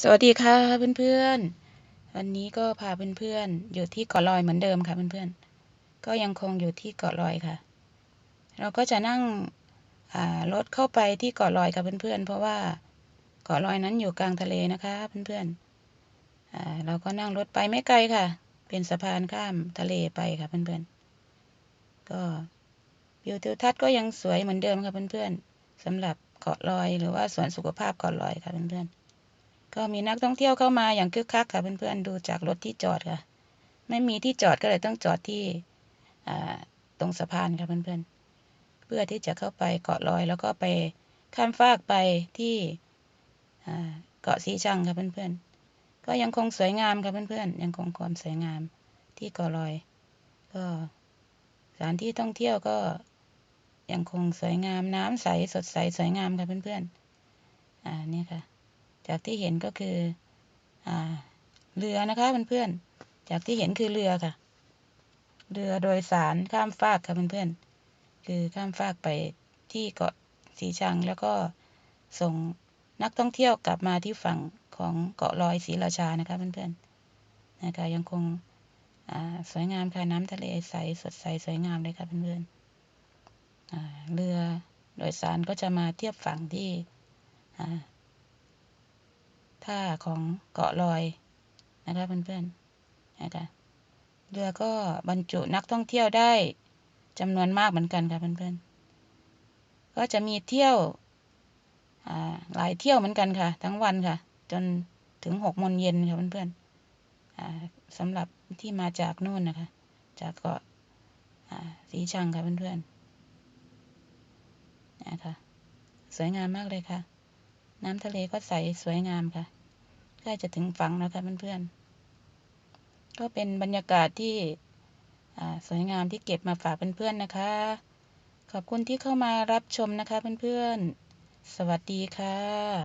สวัสดีค่ะเพื่อนๆ วันนี้ก็พาเพื่อนๆ อยู่ที่เกาะลอยเหมือนเดิมค่ะเพื่อนๆ ก็ยังคงอยู่ที่เกาะลอยค่ะ เราก็จะนั่งรถเข้าไปที่เกาะลอยค่ะเพื่อนๆ เพราะว่าเกาะลอยนั้นอยู่กลางทะเลนะคะเพื่อนๆ เราก็นั่งรถไปไม่ไกลค่ะ เป็นสะพานข้ามทะเลไปค่ะเพื่อนๆ ก็วิวทิวทัศน์ก็ยังสวยเหมือนเดิมค่ะเพื่อนๆสำหรับเกาะลอยหรือว่าสวนสุขภาพเกาะลอยค่ะเพื่อนๆ ก็มีนักท่องเที่ยวเข้ามาอย่างคึกคักค่ะเพื่อนๆดูจากรถที่จอดค่ะ ไม่มีที่จอดก็เลยต้องจอดที่ตรงสะพานค่ะเพื่อนๆ เพื่อที่จะเข้าไปเกาะลอยแล้วก็ไปข้ามฟากไปที่เกาะสีชังค่ะเพื่อนๆ ก็ยังคงสวยงามค่ะเพื่อนๆ ยังคงความสวยงามที่เกาะลอย ก็สถานที่ท่องเที่ยวก็ยังคงสวยงามน้ำใสสดใสสวยงามค่ะเพื่อนๆ อ่านี่ค่ะ จากที่เห็นก็คืออเรือนะคะเพื่อนๆ จากที่เห็นคือเรือค่ะ เรือโดยสารข้ามฟากค่ะเพื่อนๆ คือข้ามฟากไปที่เกาะสีชังแล้วก็ส่งนักท่องเที่ยวกลับมาที่ฝั่งของเกาะลอยศรีราชานะคะเพื่อนๆ นะคะยังคงสวยงามค่ะน้ำทะเลใสสดใสสวยงามเลยค่ะเพื่อนๆเรือโดยสารก็จะมาเทียบฝั่งที่ ท่าของเกาะลอยนะคะเพื่อนๆนะคะเรือก็บรรจุนักท่องเที่ยวได้จำนวนมากเหมือนกันค่ะเพื่อนๆ ก็จะมีเที่ยวหลายเที่ยวเหมือนกันค่ะ ทั้งวันค่ะ จนถึงหกโมงเย็นค่ะเพื่อนๆสำหรับที่มาจากนู่นนะคะ จากเกาะสีชังค่ะเพื่อนๆนะคะสวยงามมากเลยค่ะ น้ำทะเลก็ใสสวยงามค่ะ ใกล้จะถึงฝั่งแล้วค่ะเพื่อนๆ ก็เป็นบรรยากาศที่สวยงามที่เก็บมาฝากเพื่อนๆนะคะ ขอบคุณที่เข้ามารับชมนะคะเพื่อนๆ สวัสดีค่ะ